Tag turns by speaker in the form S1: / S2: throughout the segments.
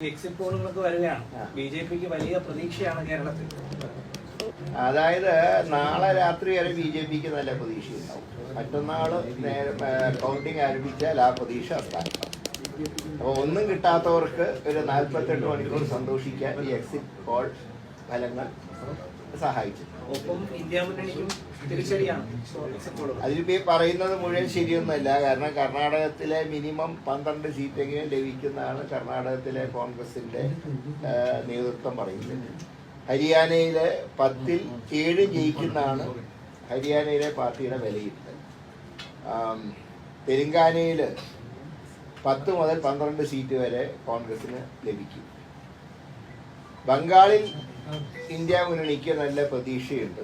S1: Exit പോളുകളൊക്കെ വരികയാണ്.
S2: ആ.
S1: B J പിക്ക് വലിയ പ്രതീക്ഷയാണ് കേരളത്തിൽ.
S2: അതായത് നാളെ രാത്രി വരെ ബി ജെ പിക്ക് നല്ല പ്രതീക്ഷയുണ്ടാവും. മറ്റന്നാൾ നേരെ കൗണ്ടിങ് ആരംഭിച്ചാൽ ആ പ്രതീക്ഷ അസ്ഥാനത്താണ് അപ്പോൾ ഒന്നും കിട്ടാത്തവർക്ക് ഒരു നാൽപ്പത്തെട്ട് മണിക്കൂർ സന്തോഷിക്കാൻ ഈ എക്സിറ്റ് പോൾ ഫലങ്ങൾ സഹായിച്ചു
S1: ഒപ്പം ഇന്ത്യ മുന്നണിക്കും തിരിച്ചടിയാണ്.
S2: ഈ പറയുന്നത് മുഴുവൻ ശരിയൊന്നുമല്ല. കാരണം കർണാടകത്തിലെ മിനിമം പന്ത്രണ്ട് സീറ്റെങ്കിലും ലഭിക്കുന്നതാണ് കർണാടകത്തിലെ കോൺഗ്രസിന്റെ നേതൃത്വം പറയുന്നത്. ഹരിയാനയിലെ പത്തിൽ ഏഴ് ജയിക്കുന്നതാണ് ഹരിയാനയിലെ പാർട്ടിയുടെ വിലയിരുത്തൽ. തെലങ്കാനയിൽ പത്ത് മുതൽ പന്ത്രണ്ട് സീറ്റ് വരെ കോൺഗ്രസിന് ലഭിക്കും. ബംഗാളിൽ ഇന്ത്യ മുന്നണിക്ക് നല്ല പ്രതീക്ഷയുണ്ട്.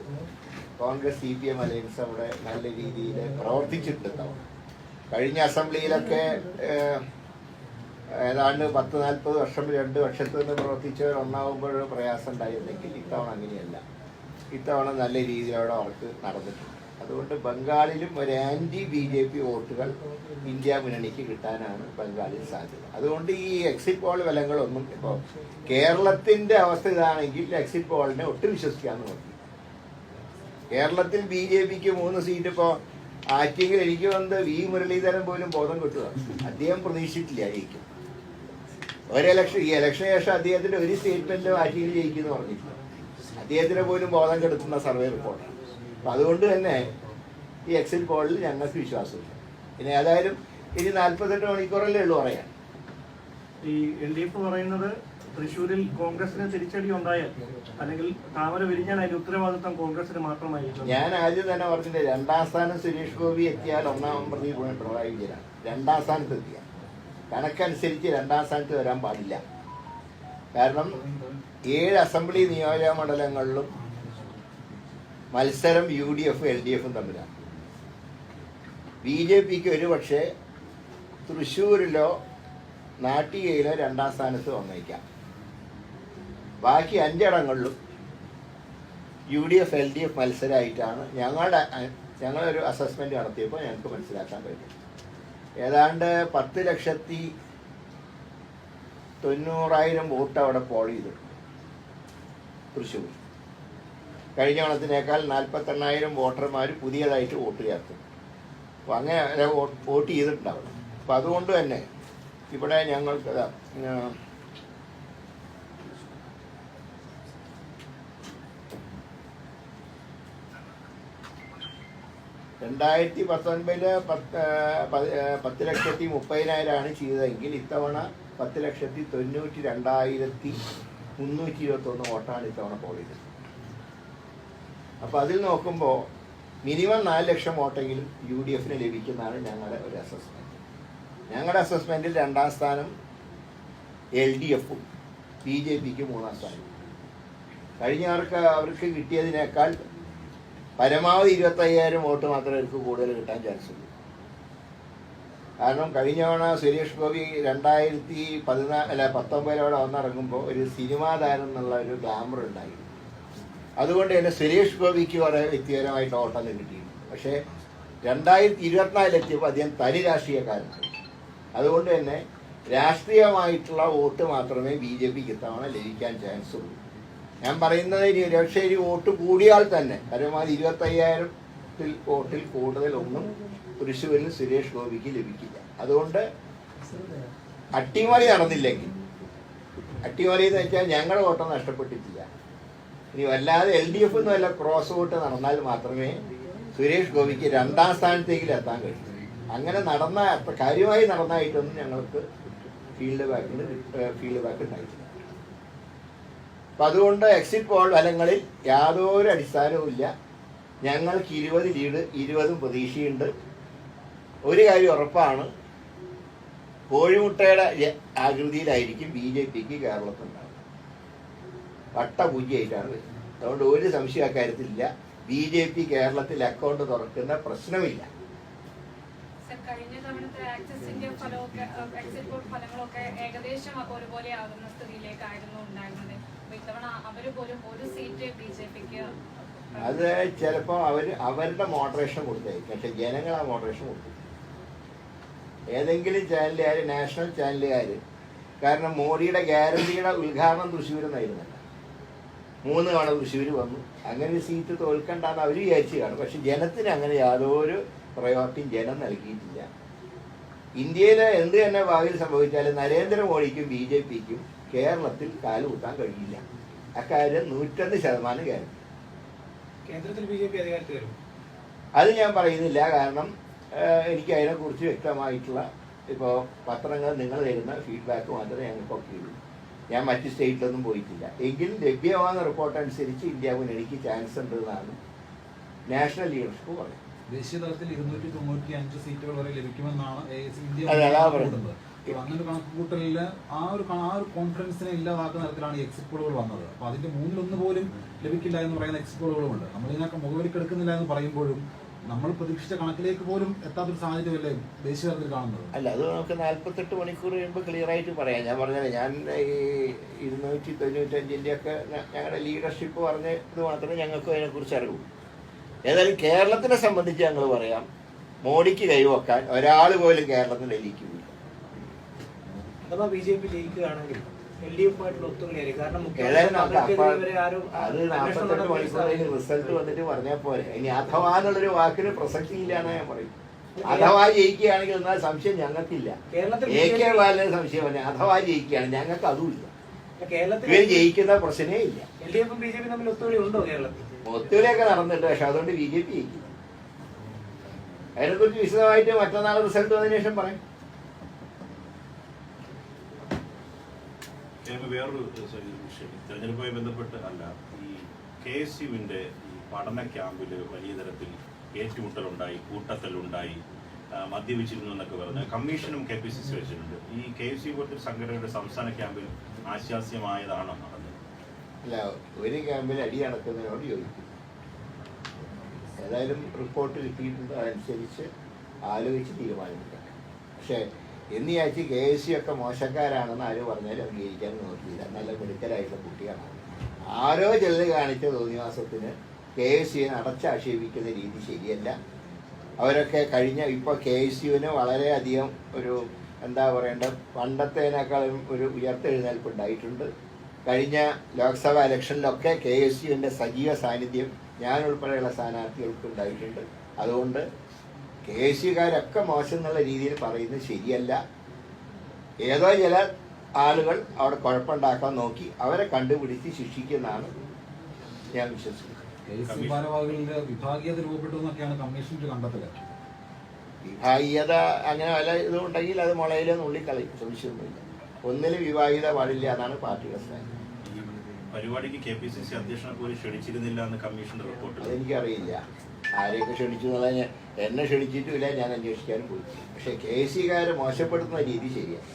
S2: Congress C P M alliance അവിടെ നല്ല രീതിയിൽ പ്രവർത്തിച്ചിട്ടുണ്ടാവും കഴിഞ്ഞ അസംബ്ലിയിലൊക്കെ ഏതാണ്ട് പത്ത് നാൽപ്പത് വർഷം രണ്ട് വർഷത്തു നിന്ന് പ്രവർത്തിച്ചവർ ഒന്നാവുമ്പോൾ പ്രയാസം ഉണ്ടായിരുന്നെങ്കിൽ ഇത്തവണ അങ്ങനെയല്ല. ഇത്തവണ നല്ല രീതിയിൽ അവർക്ക് നടന്നിട്ടുണ്ട്. അതുകൊണ്ട് ബംഗാളിലും ഒരു ആന്റി ബി ജെ പി വോട്ടുകൾ ഇന്ത്യ മുന്നണിക്ക് കിട്ടാനാണ് ബംഗാളിൽ സാധ്യത. അതുകൊണ്ട് ഈ എക്സിറ്റ് പോൾ ഫലങ്ങളൊന്നും ഇപ്പോൾ കേരളത്തിന്റെ അവസ്ഥ ഇതാണെങ്കിൽ എക്സിറ്റ് പോളിനെ ഒട്ടും വിശ്വസിക്കാമെന്ന് നോക്കി. കേരളത്തിൽ ബി ജെ പിക്ക് മൂന്ന് സീറ്റ് ഇപ്പോൾ ആറ്റിങ്ങിൽ എനിക്ക് വന്ന് വി മുരളീധരൻ പോലും ബോധം കിട്ടുക. അദ്ദേഹം പ്രതീക്ഷിച്ചിട്ടില്ല ജയിക്കും ഒരു ഇലക്ഷൻ ഈ ഇലക്ഷന് ശേഷം അദ്ദേഹത്തിന്റെ ഒരു സ്റ്റേറ്റ്മെന്റ് ആറ്റിങ്ങിൽ ജയിക്കുമെന്ന് പറഞ്ഞിട്ടില്ല. അദ്ദേഹത്തിന് പോലും ബോധം കെടുത്തുന്ന സർവേ റിപ്പോർട്ടാണ് അപ്പൊ അതുകൊണ്ട് തന്നെ ഈ എക്സിൽ പോളിൽ ഞങ്ങൾക്ക് വിശ്വാസമില്ല പിന്നെ ഏതായാലും ഇനി നാൽപ്പത്തെട്ട് മണിക്കൂറല്ലേ ഉള്ളൂ പറയാൻ.
S3: ഈ എൽ ഡി എഫ് പറയുന്നത് തൃശ്ശൂരിൽ കോൺഗ്രസിന് തിരിച്ചടി ഉണ്ടായാൽ അല്ലെങ്കിൽ താമര വിരിഞ്ഞാൽ അതിന്റെ ഉത്തരവാദിത്വം കോൺഗ്രസിന് മാത്രമായിരിക്കും.
S2: ഞാൻ ആദ്യം തന്നെ പറഞ്ഞില്ലേ രണ്ടാം സ്ഥാനം സുരേഷ് ഗോപി എത്തിയാൽ ഒന്നാം പ്രതി പിണറായി വിജയനാണ് രണ്ടാം സ്ഥാനത്ത് എത്തിയ കണക്കനുസരിച്ച് രണ്ടാം സ്ഥാനത്ത് വരാൻ പാടില്ല. കാരണം ഏഴ് അസംബ്ലി നിയോജക മണ്ഡലങ്ങളിലും മത്സരം യു ഡി എഫും എൽ ഡി എഫും തമ്മിലാണ്. ബി ജെ പിക്ക് ഒരു പക്ഷേ തൃശ്ശൂരിലോ നാട്ടികയിലോ രണ്ടാം സ്ഥാനത്ത് വന്നേക്കാം. ബാക്കി അഞ്ചിടങ്ങളിലും U D F L D F മത്സരമായിട്ടാണ് ഞങ്ങളുടെ ഞങ്ങളൊരു അസസ്മെന്റ് നടത്തിയപ്പോൾ ഞങ്ങൾക്ക് മനസ്സിലാക്കാൻ കഴിഞ്ഞു ഏതാണ്ട് പത്ത് ലക്ഷത്തി തൊണ്ണൂറായിരം വോട്ട് അവിടെ പോൾ ചെയ്തിട്ടുണ്ട് തൃശ്ശൂർ കഴിഞ്ഞ ഓണത്തിനേക്കാൾ നാൽപ്പത്തെണ്ണായിരം വോട്ടർമാർ പുതിയതായിട്ട് വോട്ട് ചേർക്കും അപ്പോൾ അങ്ങനെ വോട്ട് ചെയ്തിട്ടുണ്ടാവും അപ്പം അതുകൊണ്ട് തന്നെ ഇവിടെ ഞങ്ങൾക്ക് രണ്ടായിരത്തി പത്തൊൻപതിൽ പത്ത് പത്ത് ലക്ഷത്തി മുപ്പതിനായിരമാണ് ചെയ്തതെങ്കിൽ ഇത്തവണ പത്ത് ലക്ഷത്തി തൊണ്ണൂറ്റി രണ്ടായിരത്തി മുന്നൂറ്റി ഇരുപത്തൊന്ന് വോട്ടാണ് ഇത്തവണ പോൾ ചെയ്തത് അപ്പോൾ അതിൽ നോക്കുമ്പോൾ മിനിമം നാല് ലക്ഷം വോട്ടെങ്കിലും യു ഡി എഫിന് ലഭിക്കുന്നതാണ് ഞങ്ങളുടെ ഒരു അസസ്മെന്റ് ഞങ്ങളുടെ അസസ്മെന്റിൽ രണ്ടാം സ്ഥാനം എൽ ഡി എഫും ബി ജെ പിക്ക് മൂന്നാം സ്ഥാനം. കഴിഞ്ഞവർക്ക് അവർക്ക് കിട്ടിയതിനേക്കാൾ പരമാവധി ഇരുപത്തയ്യായിരം വോട്ട് മാത്രമേ അവർക്ക് കൂടുതൽ കിട്ടാൻ ചാൻസ് ഉള്ളൂ. കാരണം കഴിഞ്ഞ തവണ സുരേഷ് ഗോപി രണ്ടായിരത്തി പതിനാല് അല്ല പത്തൊമ്പതിലവിടെ വന്നിറങ്ങുമ്പോൾ ഒരു സിനിമാ താരം എന്നുള്ള ഒരു ഗ്ലാമർ ഉണ്ടായി. അതുകൊണ്ട് തന്നെ സുരേഷ് ഗോപിക്ക് കുറേ വ്യക്തിപരമായിട്ട് ഓട്ടം കിട്ടിയിരുന്നു പക്ഷേ രണ്ടായിരത്തി ഇരുപത്തിനാലിലെത്തിയപ്പോൾ അദ്ദേഹം തനി രാഷ്ട്രീയക്കാരനായി അതുകൊണ്ട് തന്നെ രാഷ്ട്രീയമായിട്ടുള്ള വോട്ട് മാത്രമേ ബി ജെ പിക്ക് ഇത്തവണ ലഭിക്കാൻ ചാൻസ് ഉള്ളൂ. ഞാൻ പറയുന്നത് ഇനി ഒരുപക്ഷെ വോട്ട് കൂടിയാൽ തന്നെ പരമാവധി ഇരുപത്തയ്യായിരത്തിൽ വോട്ടിൽ കൂടുതലൊന്നും തൃശ്ശൂരിൽ സുരേഷ് ഗോപിക്ക് ലഭിക്കില്ല. അതുകൊണ്ട് അട്ടിമറി നടന്നില്ലെങ്കിൽ അട്ടിമറി എന്ന് വെച്ചാൽ ഞങ്ങളുടെ വോട്ടം നഷ്ടപ്പെട്ടിട്ടില്ല. ഇനി വല്ലാതെ എൽ ഡി എഫ് വല്ല ക്രോസ് വോട്ട് നടന്നാൽ മാത്രമേ സുരേഷ് ഗോപിക്ക് രണ്ടാം സ്ഥാനത്തേക്ക് എത്താൻ കഴിയൂ. അങ്ങനെ നടന്ന കാര്യമായി നടന്നായിട്ടൊന്നും ഞങ്ങൾക്ക് ഫീൽഡ് ബാക്കിൽ ഫീൽഡ് ബാക്ക് ഉണ്ടായിട്ടില്ല. അപ്പൊ അതുകൊണ്ട് എക്സിറ്റ് പോൾ ഫലങ്ങളിൽ യാതൊരു അടിസ്ഥാനവുമില്ല ഞങ്ങൾക്ക് ഇരുപത് ലീഡ് ഇരുപതും പ്രതീക്ഷയുണ്ട്. ഒരു കാര്യം ഉറപ്പാണ്. കോഴിമുട്ടയുടെ ആകൃതിയിലായിരിക്കും ബി ജെ പിക്ക് കേരളത്തിലുണ്ടാവുക വട്ടപൂജ്യമായിട്ടാണ് വരുന്നത്. അതുകൊണ്ട് ഒരു സംശയം അക്കാര്യത്തിലില്ല ബി ജെ പി കേരളത്തിൽ അക്കൗണ്ട് തുറക്കുന്ന പ്രശ്നമില്ല.
S4: സർ, കഴിഞ്ഞ തവണത്തെ ആക്സിസിന്റെ ഫലമൊക്കെ എക്സിറ്റ് പോൾ ഫലങ്ങളൊക്കെ ഏകദേശം ഒരുപോലെ ആകുന്ന സ്ഥിതിയിലേക്കായിരുന്നു ഉണ്ടായിരുന്നത്. അപ്പൊ ഇത്തവണ അവർ പോലും ഒരു സീറ്റ് ബി ജെ പിക്ക്
S2: അത് ചിലപ്പോൾ അവർ അവരുടെ മോഡറേഷൻ കൊടുത്തായിരിക്കും. പക്ഷെ ജനങ്ങൾ ആ മോഡറേഷൻ കൊടുത്തു ഏതെങ്കിലും ചാനലുകാർ നാഷണൽ ചാനലുകാർ കാരണം മോഡിയുടെ ഗ്യാരണ്ടിയുടെ ഉദ്ഘാടനം തൃശ്ശൂർ നിന്നായിരുന്നല്ല മൂന്ന് തവണ തൃശ്ശൂർ വന്നു. അങ്ങനെ ഒരു സീറ്റ് തോൽക്കണ്ടെന്ന് അവർ വിചാരിച്ചു കാണും പക്ഷെ ജനത്തിന് അങ്ങനെ യാതൊരു പ്രയോറിറ്റിയും ജനം നൽകിയിട്ടില്ല. ഇന്ത്യയിലെ എന്ത് തന്നെ ഭാവിയിൽ സംഭവിച്ചാലും നരേന്ദ്രമോദിക്കും ബി ജെ പിക്കും കേരളത്തിൽ കാലുകുത്താൻ കഴിയില്ല. അക്കാര്യം നൂറ്റൊന്ന് ശതമാനം കേരളം.
S1: കേന്ദ്രത്തിൽ ബി ജെ പി അധികാരത്തിൽ വരും?
S2: അത് ഞാൻ പറയുന്നില്ല. കാരണം എനിക്ക് അതിനെക്കുറിച്ച് വ്യക്തമായിട്ടുള്ള ഇപ്പോൾ പത്രങ്ങൾ നിങ്ങൾ തരുന്ന ഫീഡ്ബാക്ക് മാത്രമേ ഞങ്ങൾക്കൊക്കെ ഉള്ളൂ. ഞാൻ മറ്റ് സ്റ്റേറ്റിലൊന്നും പോയിട്ടില്ല. എങ്കിലും ലഭ്യമാകുന്ന റിപ്പോർട്ട് അനുസരിച്ച് ഇന്ത്യ മുന്നണിക്ക് ചാൻസ് ഉണ്ട് എന്നാണ് നാഷണൽ ലീഡർഷിപ്പ് പറയുന്നത്.
S5: ദേശീയ തലത്തിൽ ഇരുന്നൂറ്റി തൊണ്ണൂറ്റി അഞ്ച് സീറ്റുകൾ വരെ ലഭിക്കുമെന്നാണ് അങ്ങനെ ഒരു കണക്കുകൂട്ടലിൽ ആ ഒരു ആ ഒരു കോൺഫിഡൻസിനെ ഇല്ലാതാക്കുന്ന തരത്തിലാണ് എക്സിറ്റ് പോളുകൾ വന്നത്. അപ്പൊ അതിന്റെ മൂന്നിലൊന്ന് പോലും ലഭിക്കില്ല എന്ന് പറയുന്ന എക്സിറ്റ് ഉണ്ട് നമ്മൾ ഇതിനൊക്കെ മുഖവിലിക്കെടുക്കുന്നില്ല എന്ന് പറയുമ്പോഴും നമ്മൾ പ്രതീക്ഷിച്ച കണക്കിലേക്ക് പോലും എത്താത്തൊരു സാഹചര്യമല്ലേ ദേശീയ തലത്തിൽ കാണുന്നത്?
S2: അല്ല അത് നമുക്ക് നാൽപ്പത്തെട്ട് മണിക്കൂർ കഴിയുമ്പോൾ ക്ലിയർ ആയിട്ട് പറയാം. ഞാൻ പറഞ്ഞത് ഞാൻ ഈ ഇരുന്നൂറ്റി തൊണ്ണൂറ്റഞ്ചിന്റെ ഒക്കെ ഞങ്ങളുടെ ലീഡർഷിപ്പ് പറഞ്ഞ ഇത് മാത്രമേ ഞങ്ങൾക്ക് അതിനെക്കുറിച്ച് അറിവു ഏതായാലും കേരളത്തിനെ സംബന്ധിച്ച് ഞങ്ങൾ പറയാം. മോഡിക്ക് കൈവക്കാൻ ഒരാൾ പോലും കേരളത്തിൽ എലിക്കില്ല
S1: അഥവാ ബി ജെ പി ജയിക്കുകയാണെങ്കിൽ
S2: അത് നാൽപ്പത്തെട്ട്. റിസൾട്ട് വന്നിട്ട് പറഞ്ഞാൽ പോരെ. ഇനി അഥവാ എന്നുള്ളൊരു വാക്കിന് പ്രസക്തി ഇല്ലാന്ന് ഞാൻ പറയും. അഥവാ ജയിക്കുകയാണെങ്കിൽ എന്നാൽ സംശയം ഞങ്ങൾക്കില്ല.
S1: കേരളത്തിൽ
S2: എ കെ ബാലന് സംശയം പറഞ്ഞു അഥവാ ജയിക്കുകയാണ് ഞങ്ങൾക്ക് ഇല്ല.
S1: കേരളത്തിൽ
S2: ഇവർ ജയിക്കുന്ന പ്രശ്നേ ഇല്ല. ഒത്തുകളിയൊക്കെ നടന്നിട്ട് പക്ഷെ അതുകൊണ്ട് ബി ജെ പി ജയിക്കില്ല. അതിനെക്കുറിച്ച് വിശദമായിട്ട് മറ്റന്നാൾ റിസൾട്ട് വന്നതിന് ശേഷം പറയാം.
S6: ഞാൻ വേറൊരു വിഷയം തെരഞ്ഞെടുപ്പുമായി ബന്ധപ്പെട്ട് അല്ല ഈ കെ എസ് യുവിന്റെ ഈ പഠന ക്യാമ്പിൽ വലിയ തരത്തിൽ ഏറ്റുമുട്ടലുണ്ടായി കൂട്ടത്തലുണ്ടായി മദ്യപിച്ചിരുന്നു എന്നൊക്കെ പറഞ്ഞ് കമ്മീഷനും കെ പി സി സി വെച്ചിട്ടുണ്ട്. ഈ കെ എസ് യു പോലത്തെ സംഘടനയുടെ സംസ്ഥാന ക്യാമ്പിൽ ആശാസ്യമായതാണോ നടന്നത്?
S2: അല്ല ഒരു ക്യാമ്പിൽ അടി നടക്കുന്നതിനോട് യോജിക്കും ഏതായാലും റിപ്പോർട്ട് കിട്ടിയിട്ടുണ്ട് ആലോചിച്ച് തീരുമാനമെടുക്കാം. പക്ഷേ എന്ന് വിചാരിച്ച് കെ എസ് സി ഒക്കെ മോശക്കാരാണെന്ന് ആര് പറഞ്ഞാലും അംഗീകരിക്കാൻ നോക്കിയില്ല. നല്ല മിടുക്കരായിട്ടുള്ള കുട്ടിയാണ് ആരോ ചിലത് കാണിച്ച തോന്നിവാസത്തിന് കെ എസ് സിയെ അടച്ചാക്ഷേപിക്കുന്ന രീതി ശരിയല്ല. അവരൊക്കെ കഴിഞ്ഞ ഇപ്പോൾ കെ എസ് യുവിന് വളരെയധികം ഒരു എന്താ പറയേണ്ട പണ്ടത്തേനേക്കാളും ഒരു ഉയർത്തെഴുന്നേൽപ്പ് ഉണ്ടായിട്ടുണ്ട്. കഴിഞ്ഞ ലോക്സഭാ ഇലക്ഷനിലൊക്കെ കെ എസ് യുവിന്റെ സജീവ സാന്നിധ്യം ഞാൻ ഉൾപ്പെടെയുള്ള സ്ഥാനാർത്ഥികൾക്ക് ഉണ്ടായിട്ടുണ്ട്. അതുകൊണ്ട് കെ എസ് മോശം എന്നുള്ള രീതിയിൽ പറയുന്നത് ശരിയല്ല. ഏതോ ചില ആളുകൾ അവിടെ കുഴപ്പമുണ്ടാക്കാൻ നോക്കി. അവരെ കണ്ടുപിടിച്ച് ശിക്ഷിക്കുന്നതാണ് ഞാൻ വിശ്വസിക്കുന്നത്.
S5: വിഭാഗീയത രൂപപ്പെട്ടു എന്നൊക്കെയാണ് കമ്മീഷന്റെ കണ്ടെത്തൽ.
S2: വിഭാഗീയത അങ്ങനെ വല്ല ഇതും ഉണ്ടെങ്കിൽ അത് മുളയിലെ നുള്ളിക്കളയും സംശയമൊന്നുമില്ല. ഒന്നിലും വിവാഹിത പാടില്ല എന്നാണ് പാർട്ടിയുടെ സ്ഥാനം
S6: പരിപാടിക്ക് കെ പി സി സി അധ്യക്ഷനെ പോലും ക്ഷണിച്ചിരുന്നില്ല എന്ന് കമ്മീഷന്റെ റിപ്പോർട്ട്
S2: അതെനിക്കറിയില്ല. ആരെയൊക്കെ ക്ഷണിച്ചു എന്നുള്ള എന്നെ ക്ഷണിച്ചിട്ടുമില്ല ഞാൻ അന്വേഷിക്കാനും പോയി പക്ഷെ കെ സി കാരെ മോശപ്പെടുത്തുന്ന രീതി ശരിയാണ്